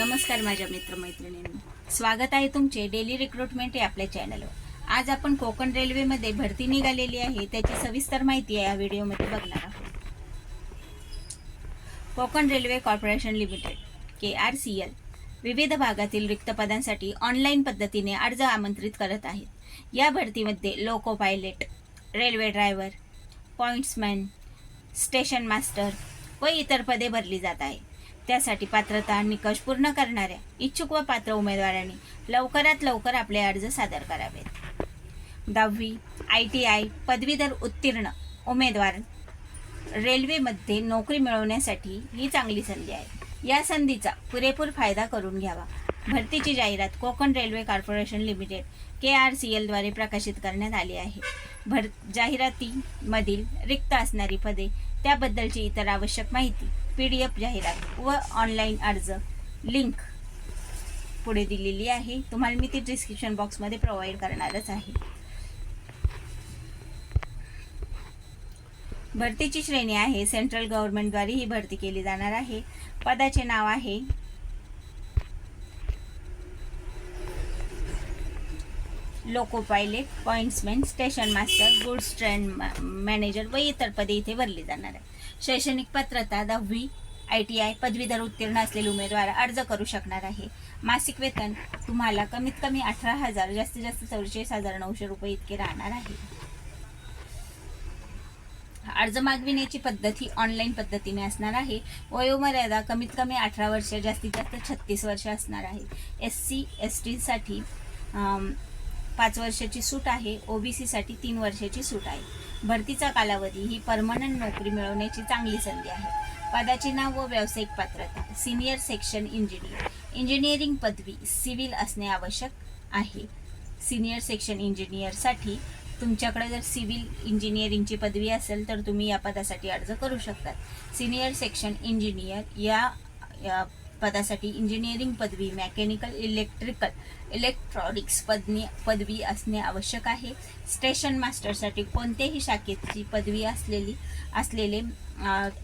नमस्कार माझ्या मित्रमैत्रिणींनो. स्वागत आहे तुमचे डेली रिक्रुटमेंट या आपल्या चॅनलवर आज आपण कोकण रेल्वेमध्ये भरती निघालेली आहे त्याची सविस्तर माहिती या व्हिडिओमध्ये बघणार आहोत. Konkan railway corporation limited K R C L विविध भागातील रिक्त पदांसाठी ऑनलाईन पद्धतीने अर्ज आमंत्रित करत आहेत. या भरतीमध्ये loco pilot railway driver pointsman station master व इतर पदे भरली जात आहेत. त्यासाठी पात्रता निकष पूर्ण करणाऱ्या इच्छुक व पात्र उमेदवारांनी लवकरात लवकर आपले अर्ज सादर करावेत. दहावी आय टी आय पदवीधर उत्तीर्ण उमेदवार रेल्वेमध्ये नोकरी मिळवण्यासाठी ही चांगली संधी आहे. या संधीचा पुरेपूर फायदा करून घ्यावा. भरतीची जाहिरात Konkan railway corporation limited K R C एलद्वारे प्रकाशित करण्यात आली आहे. भर जाहिरातीमधील रिक्त असणारी पदे त्याबद्दलची इतर आवश्यक माहिती पी डी एफ जाहिरात व ऑनलाईन अर्ज. लिंक पुढे दिलेली आहे. तुम्हाला मी ती डिस्क्रिप्शन बॉक्समध्ये प्रोव्हाइड करणारच आहे. भरतीची श्रेणी आहे. सेंट्रल गव्हर्नमेंटद्वारे ही भरती केली जाणार आहे. पदाचे नाव आहे loco pilot pointsman station master goods train manager व इतर पदे इथे भरली जाणार आहे शैक्षणिक पात्रता दहावी आय टी आय पदवीधर उत्तीर्ण असलेले उमेदवार अर्ज करू शकणार आहे. मासिक वेतन तुम्हाला कमीत कमी अठरा हजार जास्तीत जास्त चौवेचाळीस हजार नऊशे रुपये इतके राहणार आहे. अर्ज मागविण्याची पद्धत ही ऑनलाईन पद्धतीने असणार आहे. वयोमर्यादा कमीत कमी अठरा वर्ष जास्तीत जास्त छत्तीस वर्ष असणार आहे. एस सी एस टीसाठी पाच वर्षाची सूट आहे. ओबीसीसाठी तीन वर्षाची सूट आहे. भरतीचा कालावधी ही परमनंट नोकरी मिळवण्याची चांगली संधी आहे. पदाचे नाव व व्यावसायिक पात्रता. सिनियर सेक्शन इंजिनियर इंजिनिअरिंग पदवी सिव्हिल असणे आवश्यक आहे. सिनियर सेक्शन इंजिनियरसाठी तुमच्याकडे जर सिव्हिल इंजिनिअरिंगची पदवी असेल तर तुम्ही या पदासाठी अर्ज करू शकता. सिनियर सेक्शन इंजिनियर या या पदासाठी इंजिनिअरिंग पदवी मेकॅनिकल इलेक्ट्रिकल इलेक्ट्रॉनिक्स पदवी पदवी असणे आवश्यक आहे. स्टेशन मास्टरसाठी कोणत्याही शाखेची पदवी असलेली असलेले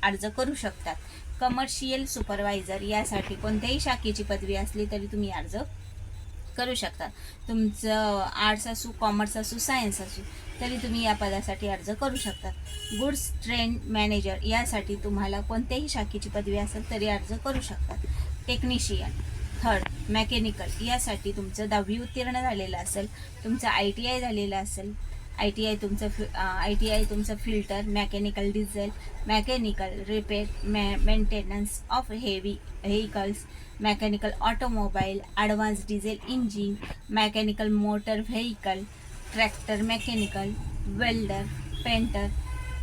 अर्ज करू शकतात. कमर्शियल सुपरवायझर यासाठी कोणत्याही शाखेची पदवी असली तरी तुम्ही अर्ज करू शकता. तुमचं आर्ट्स असू कॉमर्स असू सायन्स असू तरी तुम्ही या पदासाठी अर्ज करू शकता. गुड्स ट्रेन मॅनेजर यासाठी तुम्हाला कोणत्याही शाखेची पदवी असेल तरी अर्ज करू शकता. टेक्निशियन थर्ड मेकॅनिकल यासाठी तुमचं दहावी उत्तीर्ण झालेलं असेल तुमचं आय टी आय झालेलं असेल आय टी आय तुमचं फि आय टी आय तुमचं fitter mechanical diesel mechanical repair may maintenance of heavy vehicles mechanical automobile advance diesel engine mechanical motor vehicle tractor mechanical welder painter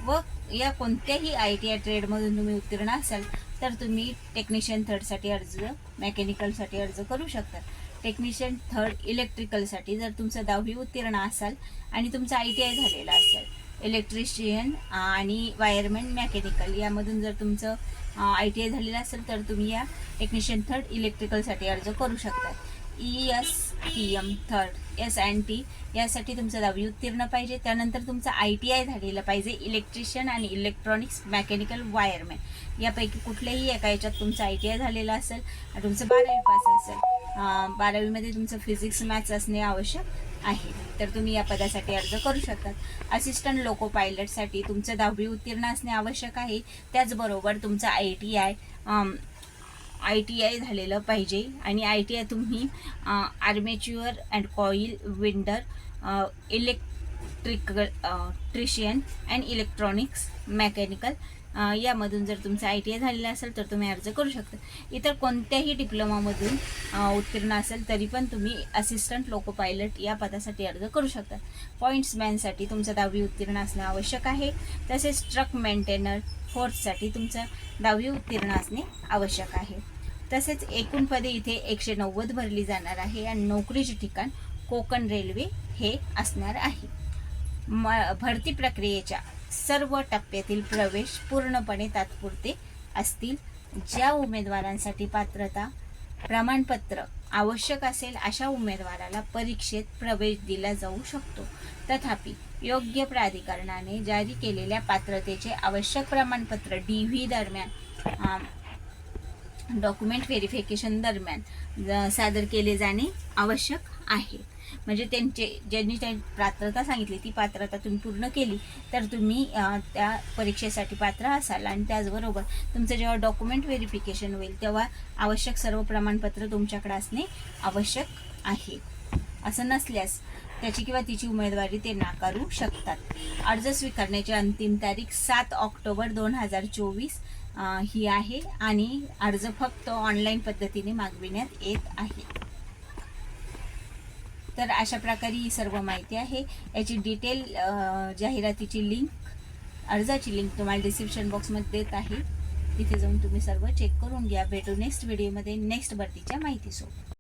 व या कोणत्याही I T I ट्रेडमधून तुम्ही उत्तीर्ण असाल तर तुम्ही टेक्निशियन थर्डसाठी अर्ज मेकॅनिकलसाठी अर्ज करू शकता. टेक्निशियन थर्ड इलेक्ट्रिकलसाठी जर तुमचं दहावी उत्तीर्ण असाल आणि तुमचं आय टी आय झालेलं असेल इलेक्ट्रिशियन आणि वायरमॅन मेकॅनिकल यामधून जर तुमचं आय टी आय झालेलं असेल तर तुम्ही या टेक्निशियन थर्ड इलेक्ट्रिकलसाठी अर्ज करू शकता. E S T M third S and T यासाठी तुमचं दहावी उत्तीर्ण पाहिजे. त्यानंतर तुमचं आय टी आय झालेलं पाहिजे इलेक्ट्रिशियन आणि इलेक्ट्रॉनिक्स मेकॅनिकल वायरमॅन यापैकी कुठल्याही एका याच्यात तुमचं आय टी आय झालेलं असेल तुमचं बारावी पास असेल बारावीमध्ये तुमचं फिजिक्स मॅथ्स असणे आवश्यक आहे. तर तुम्ही या पदासाठी अर्ज करू शकतात. असिस्टंट लोको पायलटसाठी तुमचं दहावी उत्तीर्ण असणे आवश्यक आहे. त्याचबरोबर तुमचं I T I I T I झालेलं पाहिजे. आणि आय टी आय तुम्ही आर्मेच्युअर अँड कॉईल विंडर इलेक्ट इलेक्ट्रिकल ट्रिशियन अँड इलेक्ट्रॉनिक्स मेकॅनिकल यामधून जर तुमचं आय टी आय झालेलं असेल तर तुम्ही अर्ज करू शकता. इतर कोणत्याही डिप्लोमामधून उत्तीर्ण असेल तरी पण तुम्ही असिस्टंट लोको पायलट या पदासाठी अर्ज करू शकता. पॉईंट्समॅनसाठी तुमचं दहावी उत्तीर्ण असणं आवश्यक आहे. तसेच ट्रक मेंटेनर फोर्ससाठी तुमचं दहावी उत्तीर्ण असणे आवश्यक आहे. तसेच एकूण पदे इथे एकशे नव्वद भरली जाणार आहे. आणि नोकरीचे ठिकाण कोकण रेल्वे हे असणार आहे. म भरती प्रक्रियेच्या सर्व टप्प्यातील प्रवेश पूर्णपणे तात्पुरते असतील. ज्या उमेदवारांसाठी पात्रता प्रमाणपत्र आवश्यक असेल अशा उमेदवाराला परीक्षेत प्रवेश दिला जाऊ शकतो. तथापि योग्य प्राधिकरणाने जारी केलेल्या पात्रतेचे आवश्यक प्रमाणपत्र डी व्ही दरम्यान डॉक्युमेंट व्हेरिफिकेशन दरम्यान सादर केले जाणे आवश्यक आहे. म्हणजे त्यांचे ज्यांनी त्यांनी पात्रता सांगितली ती पात्रता तुम्ही पूर्ण केली तर तुम्ही त्या परीक्षेसाठी पात्र असाल. आणि त्याचबरोबर तुमचं जेव्हा डॉक्युमेंट व्हेरिफिकेशन होईल तेव्हा आवश्यक सर्व प्रमाणपत्र तुमच्याकडे असणे आवश्यक आहे. असं नसल्यास त्याची किंवा तिची उमेदवारी ते नाकारू शकतात. अर्ज स्वीकारण्याची अंतिम तारीख सात ऑक्टोबर दोन हजार चोवीस ही आहे. आणि अर्ज फक्त ऑनलाईन पद्धतीने मागविण्यात येत आहे. तर अशा प्रकारे ही सर्व माहिती आहे. याची डिटेल जाहिरातीची लिंक अर्जाची लिंक तुम्हाला डिस्क्रिप्शन बॉक्समध्ये देत आहे. तिथे जाऊन तुम्ही सर्व चेक करून घ्या. भेटू नेक्स्ट व्हिडिओमध्ये नेक्स्ट भरतीच्या माहितीसोबत.